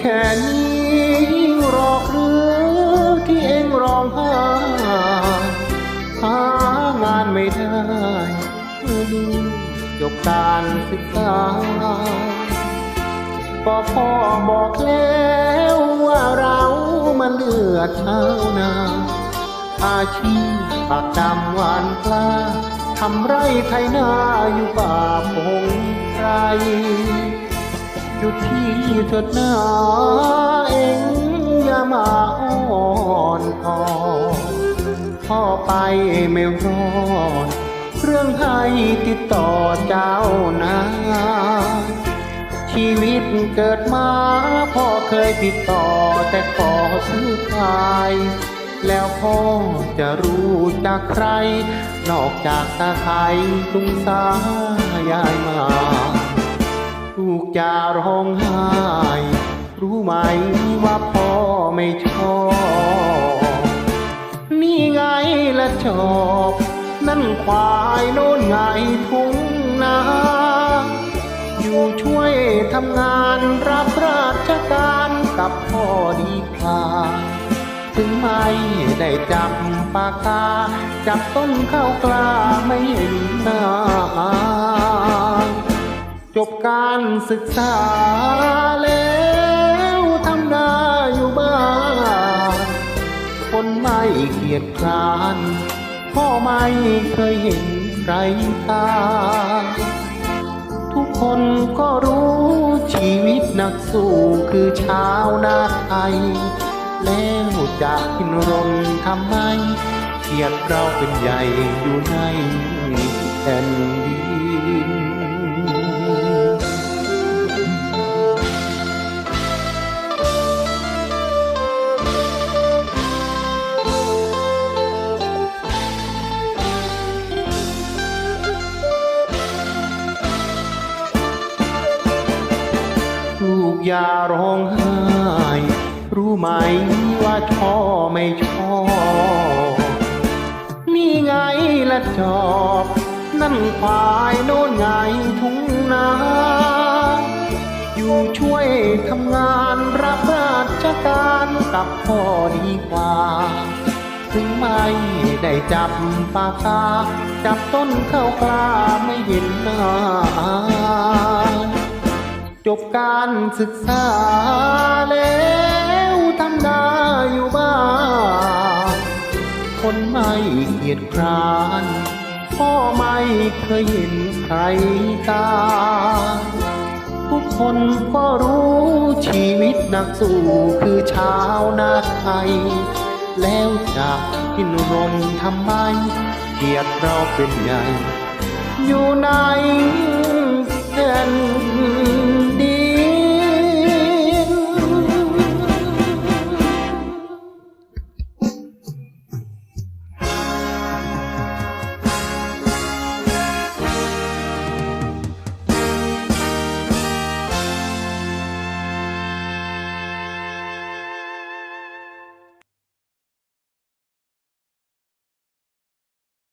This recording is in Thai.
แค่นี้รอกหรือที่เองร้องไห้หางานไม่ได้เมื่อลูกจบการศึกษาก็พ่อบอกแล้วว่าเรามันเลือดชาวนาอาชีพปากดำหวานปลาทำไรไถนาอยู่ป่าพงไพร หยุดที่เถิดหน้าเองอย่ามาอ้อนอ่อนพ่อไปไม่รอดเรื่องให้ติดต่อเจ้านาชีวิตเกิดมาพ่อเคยติดต่อแต่ขอซื้อขายแล้วพ่อจะรู้จากใคร นอกจากตาไทยลุงสายายมา กจะร้องไห้ รู้ไหมว่าพ่อไม่ชอบ นี่ไงละจอบ นั่นควายโน่นไงทุ่งนาอยู่ช่วยทำงานรับราชการกับพ่อดีกว่าถึงไม่ได้จับปากกา จับต้นข้าวกล้าไม่เห็นหน้า จบการศึกษาแล้วทำได้อยู่บ้านคนไม่เกียจคร้านพ่อไม่เคยเห็นใครตา ทุกคนก็รู้ชีวิตนักสู้คือชาวนาไทย แล้วจะกินรนทำไมเกียรติเราเป็นใหญ่อยู่ในแผ่นดิน อย่าร้องไห้ รู้ไหมว่าพ่อไม่ชอบ นี่ไงละจอบ นั่นควายโน่นไงทุ่งนาอยู่ช่วยทำงานรับราชการกับพ่อดีกว่า ถึงไม่ได้จับปากกาจับต้นข้าวกล้าไม่เห็นหน้า บการศึกษาแล้วทำได้อยู่บ้านคนไม่เกียจคร้านพ่อไม่เคยเห็นใครตา ทุกคนก็รู้ชีวิตนักสู้คือชาวนาไทย แล้วจะกินรนทำไม เกียรติเราเป็นใหญ่อยู่ในแผ่น